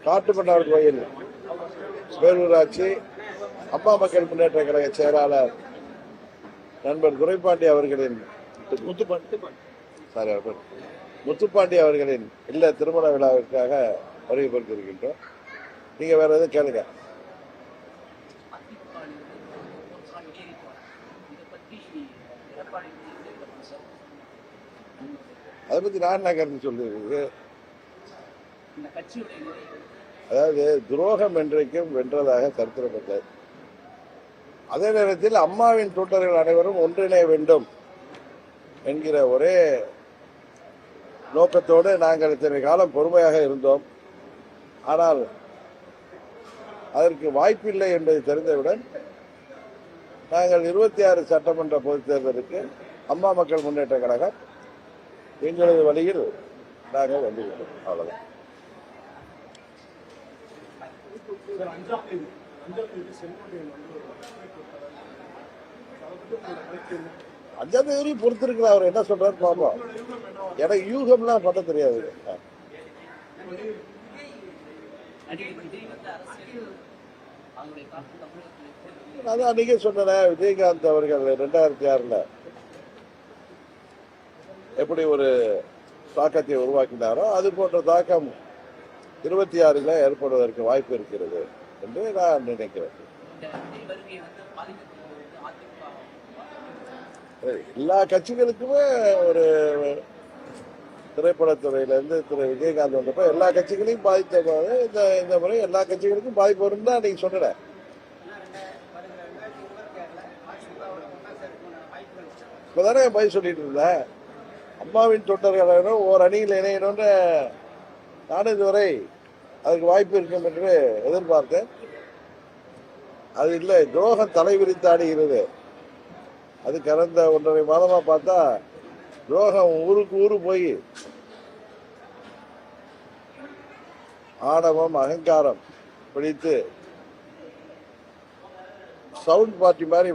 காட்டுமன்னார் கோயில். பேரூராட்சி அம்மா மக்கள் முன்னேற்ற கழக செயலாளர் நண்பர் துரைப்பாண்டி அவர்களின் முத்துப்பாண்டி சாரி முத்துப்பாண்டி அவர்களின் இல்ல திருமண விழாவிற்காக வருகை பொறுத்திருக்கின்றோம் நீங்க வேற எதுவும் கேளுங்க. அதை பத்தி நான் என்ன கருத்து சொல்லிருக்கு இந்த கட்சியுடைய நிலை அதாவது துரோகம் என்றைக்கும் வென்றதாக கருத்திடப்பட்டது அதே நேரத்தில் அம்மாவின் தூட்டர்கள் அனைவரும் ஒன்றிணைய வேண்டும் என்கிற ஒரே நோக்கத்தோடு நாங்கள் இத்தனை காலம் பொறுமையாக இருந்தோம். ஆனால் அதற்கு வாய்ப்பில்லை என்பதை தெரிந்தவுடன் நாங்கள் இருபத்தி ஆறு சட்டமன்ற பொதுத் தேர்தலுக்கு அம்மா மக்கள் முன்னேற்ற கழகம் எங்களது வழியில் நாங்கள் வந்துவிட்டோம் அவ்வளவுதான். சார் அஞ்சாம் தேதி அஞ்சாம் தேதி செங்கோட்டையன் வந்து? அஞ்சாம் தேதி பொறுத்திருக்கிற அவர். என்ன சொல்றாரு பாப்போம்? எனக்கு யூகம்லாம் பண்ண தெரியாது நடிகர் விஜய் வந்து அரசியல் அவருடைய காப்பு தமிழகத்தில் எப்படி நான் தான் அன்னைக்கே சொன்னேன் விஜயகாந்த் அவர்கள் ரெண்டாயிரத்தி ஆறுல எப்படி ஒரு தாக்கத்தை உருவாக்கினாரோ அது போன்ற தாக்கம் இருபத்தி ஆறுல ஏற்படுவதற்கு வாய்ப்பு இருக்கிறது. என்று நான் நினைக்கிறேன். எல்லா கட்சிகளுக்குமே ஒரு திரைப்படத்துறையிலேருந்து திரு விஜயகாந்த் வந்தப்ப எல்லா கட்சிகளையும் பாதித்த போது இந்த இந்த முறை எல்லா கட்சிகளுக்கும் பாதிப்பு வரும் தான் நீங்க சொன்னேன். இப்பதானே பதில் சொல்லிட்டு இருந்தேன். அம்மாவின் தொண்டர்கள் ஓர் அணியில் இணையணும்னு நானும் இதுவரை அதுக்கு வாய்ப்பு இருக்கும் என்று எதிர்பார்த்தேன். அது இல்லை துரோகம் தலைவிரித்து ஆடுகிறது. அது கடந்த ஒன்றரை மாதமா பார்த்தா துரோகம் ஊருக்கு ஊரு போய் ஆணவம் அகங்காரம் பிடித்து சவுண்ட் பார்ட்டி மாதிரி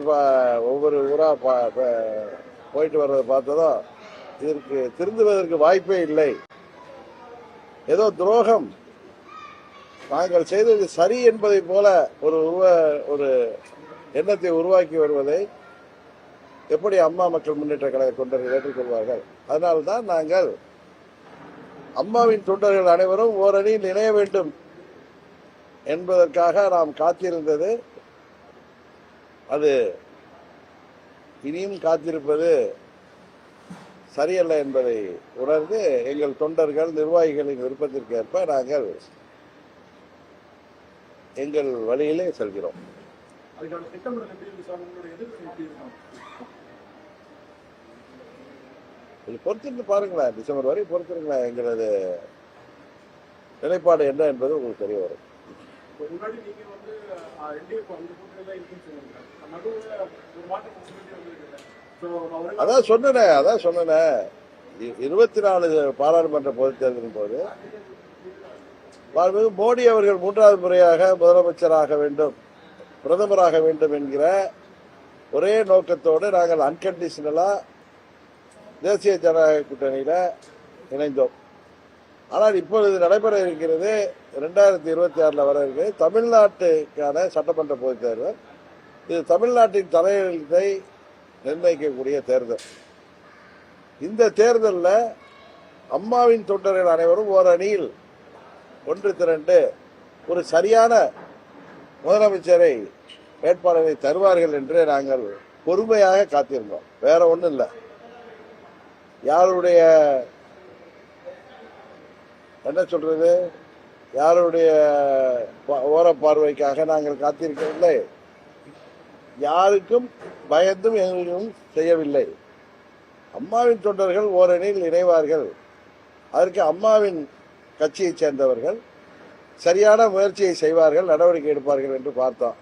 ஒவ்வொரு ஊரா பா- போயிட்டு வர்றதை பார்த்ததும் இதற்கு திருந்துவதற்கு வாய்ப்பே இல்லை. ஏதோ துரோகம். நாங்கள் செய்தது சரி என்பதை போல ஒரு உருவ ஒரு எண்ணத்தை உருவாக்கி வருவதை எப்படி அம்மா மக்கள் முன்னேற்ற கழக தொண்டர்கள் ஏற்றுக்கொள்வார்கள்? அதனால்தான் நாங்கள் அம்மாவின் தொண்டர்கள் அனைவரும் ஓரணியில் இணைய வேண்டும் என்பதற்காக நாம் காத்திருந்தது. அது இனியும் காத்திருப்பது சரியல்ல என்பதை உணர்ந்து எங்கள் தொண்டர்கள் நிர்வாகிகளின் விருப்பத்திற்கு ஏற்ப நாங்கள் எங்கள் வழியிலே செல்கிறோம். பொறுத்திருந்து பாருங்களேன். டிசம்பர் வரை பொறுத்திருங்களேன். எங்களது நிலைப்பாடு என்ன என்பது உங்களுக்கு தெரிய வரும். அதான் சொன்னேனே அதான் சொன்னேனே. இருபத்தி நாலு பாராளுமன்ற பொதுத் தேர்தலின் போது மாண்புமிகு மோடி அவர்கள் மூன்றாவது முறையாக முதலமைச்சராக வேண்டும் பிரதமராக வேண்டும் என்கிற ஒரே நோக்கத்தோடு நாங்கள் அன்கண்டிஷனலா தேசிய ஜனநாயக கூட்டணியில இணைந்தோம். ஆனால் இப்பொழுது நடைபெற இருக்கிறது ரெண்டாயிரத்தி இருபத்தி ஆறுல வர இருக்கிறது தமிழ்நாட்டுக்கான சட்டமன்ற பொதுத் தேர்தல். இது தமிழ்நாட்டின் தலையெழுத்தை நிர்ணயிக்கக்கூடிய தேர்தல். இந்த தேர்தலில் அம்மாவின் தொண்டர்கள் அனைவரும் ஓர் அணியில் ஒன்று திரண்டு ஒரு சரியான முதலமைச்சரை வேட்பாளரை தருவார்கள் என்று நாங்கள் பொறுமையாக காத்திருந்தோம். வேற ஒன்றும் இல்லை. யாருடைய என்ன சொல்றது? யாருடைய ஓர பார்வைக்காக நாங்கள் காத்திருக்கவில்லை. யாருக்கும் பயந்தும் எங்களுக்கும் செய்யவில்லை. அம்மாவின் தொண்டர்கள் ஓரணியில் இணைவார்கள். அதற்கு அம்மாவின் கட்சியைச் சேர்ந்தவர்கள் சரியான முயற்சியை செய்வார்கள் நடவடிக்கை எடுப்பார்கள் என்று பார்த்தோம்.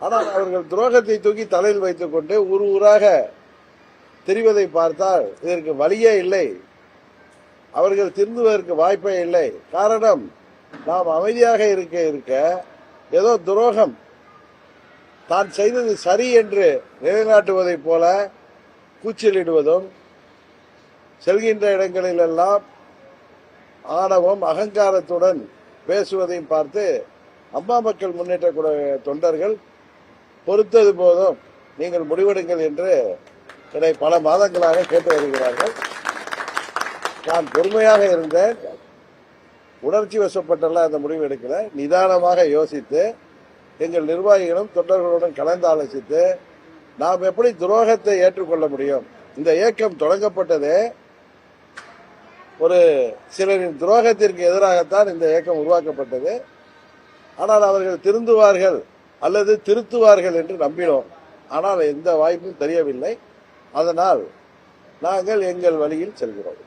ஆனால் அவர்கள் துரோகத்தை தூக்கி தலையில் வைத்துக்கொண்டு ஊர் ஊராக தெரிவதை பார்த்தால் இதற்கு வழியே இல்லை. அவர்கள் திருந்துவதற்கு வாய்ப்பே இல்லை. காரணம் நாம் அமைதியாக இருக்க இருக்க ஏதோ துரோகம். தான் செய்தது சரி என்று நிலைநாட்டுவதைப் போல கூச்சலிடுவதும் செல்கின்ற இடங்களிலெல்லாம் ஆணவம் அகங்காரத்துடன் பேசுவதையும் பார்த்து அம்மா மக்கள் முன்னேற்ற தொண்டர்கள் பொறுத்தது போதும் நீங்கள் முடிவெடுங்கள் என்று என்னை பல மாதங்களாக கேட்டு வருகிறார்கள். நான் பொறுமையாக இருந்தேன். உணர்ச்சி வசப்பட்டெல்லாம் அந்த முடிவு எடுக்கல. நிதானமாக யோசித்து எங்கள் நிர்வாகிகளும் தொண்டர்களுடன் கலந்து ஆலோசித்து நாம் எப்படி துரோகத்தை ஏற்றுக்கொள்ள முடியும்? இந்த இயக்கம் தொடங்கப்பட்டதே ஒரு சிலரின் துரோகத்திற்கு எதிராகத்தான் இந்த இயக்கம் உருவாக்கப்பட்டது. ஆனால் அவர்கள் திருந்துவார்கள் அல்லது திருத்துவார்கள் என்று நம்பினோம். ஆனால் எந்த வாய்ப்பும் தெரியவில்லை. அதனால் நாங்கள் எங்கள் வழியில் செல்கிறோம்.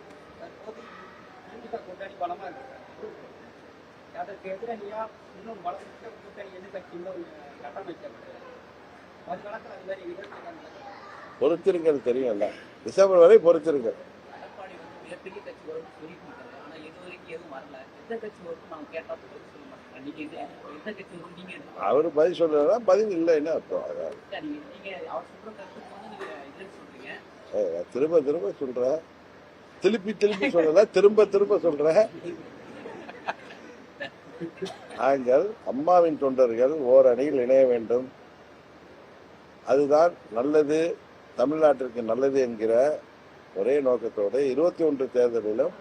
பொறுத்திருங்கள் தெரியும்ல. டிசம்பர் வரை பொறுத்திருங்கள். மிகப்பெரிய கட்சி வரும்னு சொல்லிட்டு இருக்காரு ஆனா இது வரைக்கும் எதுவும் வரல. எந்த கட்சி வரும் நாங்க கேட்டா பதில் சொல்ல மாட்டாங்க. நீங்க இது எந்த கட்சி வரும் நீங்க எடுத்து அவர் பதில் சொல்றதா பதில் இல்லைன்னு அர்த்தம்? அதான். நீங்க நீங்க அவர் சொல்ற கருத்துக்கு வந்து நீங்க இதுன்னு சொல்றீங்க. ஏய், நான் திரும்ப திரும்ப சொல்றேன் திருப்பி திருப்பி சொல்லல திரும்ப திரும்ப சொல்றேன் நாங்கள் அம்மாவின் தொண்டர்கள் ஓரணியில் இணைய வேண்டும். அதுதான் நல்லது தமிழ்நாட்டிற்கு நல்லது என்கிற ஒரே நோக்கத்தோடு இருபத்தி ஒன்று தேர்தலிலும்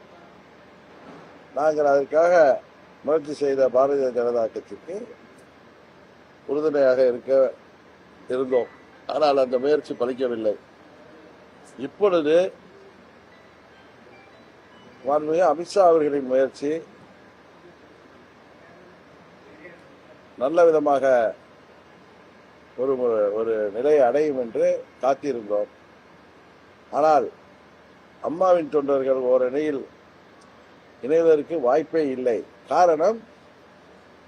நாங்கள் அதற்காக முயற்சி செய்த பாரதிய ஜனதா கட்சிக்கு உறுதுணையாக இருக்க இருந்தோம். ஆனால் அந்த முயற்சி பலிக்கவில்லை. இப்பொழுது மாண்புமிகு அமித்ஷா அவர்களின் முயற்சி நல்ல விதமாக ஒரு ஒரு நிலையை அடையும் என்று காத்திருந்தோம். ஆனால் அம்மாவின் தொண்டர்கள் ஓரணியில் இணைவதற்கு வாய்ப்பே இல்லை. காரணம்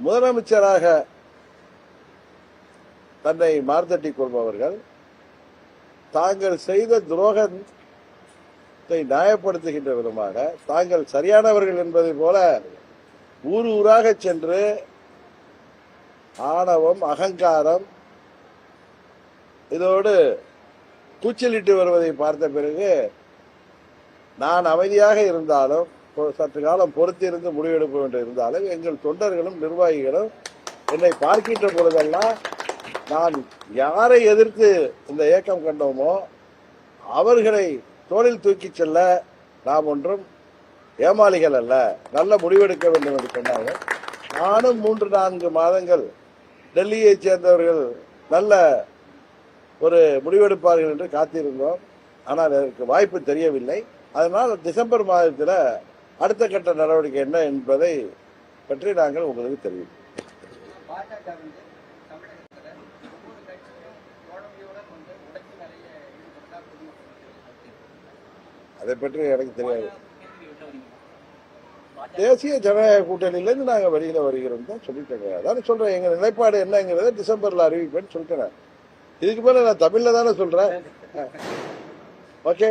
முதலமைச்சராக தன்னை மார்த்தட்டிக் கொள்பவர்கள் தாங்கள் செய்த துரோகத்தை நியாயப்படுத்துகின்ற விதமாக தாங்கள் சரியானவர்கள் என்பதை போல ஊர் ஊராக சென்று ஆணவம் அகங்காரம் இதோடு கூச்சலிட்டு வருவதை பார்த்த பிறகு நான் அமைதியாக இருந்தாலும் சற்று காலம் பொறுத்திருந்து முடிவெடுக்க வேண்டும் இருந்தாலும் எங்கள் தொண்டர்களும் நிர்வாகிகளும் என்னை பார்க்கின்ற பொழுதெல்லாம் நான் யாரை எதிர்த்து இந்த இயக்கம் கண்டோமோ அவர்களை தோளில் தூக்கிச் செல்ல நாம் ஒன்றும் ஏமாளிகள் அல்ல. நல்ல முடிவெடுக்க வேண்டும் என்று சொன்னாங்க நானும் மூன்று நான்கு மாதங்கள் டெல்லியைச் சேர்ந்தவர்கள் நல்ல ஒரு முடிவெடுப்பார்கள் என்று காத்திருந்தோம். ஆனால் அதற்கு வாய்ப்பு தெரியவில்லை. அதனால் டிசம்பர் மாதத்தில் அடுத்த கட்ட நடவடிக்கை என்ன என்பதை பற்றி நாங்கள் உங்களுக்கு தெரிவிப்போம். அதை பற்றி எனக்கு தெரியாது. தேசிய ஜனநாயக கூட்டணியிலேருந்து நாங்கள் வெளியில் வருகிறோம் தான் சொல்லிட்டேங்க. அதான் சொல்றேன். எங்கள் நிலைப்பாடு என்னங்கிறத டிசம்பரில் அறிவிப்பேன்னு சொல்லிட்டேன். இதுக்கு மேலே நான் தமிழில் தானே சொல்றேன். ஓகே?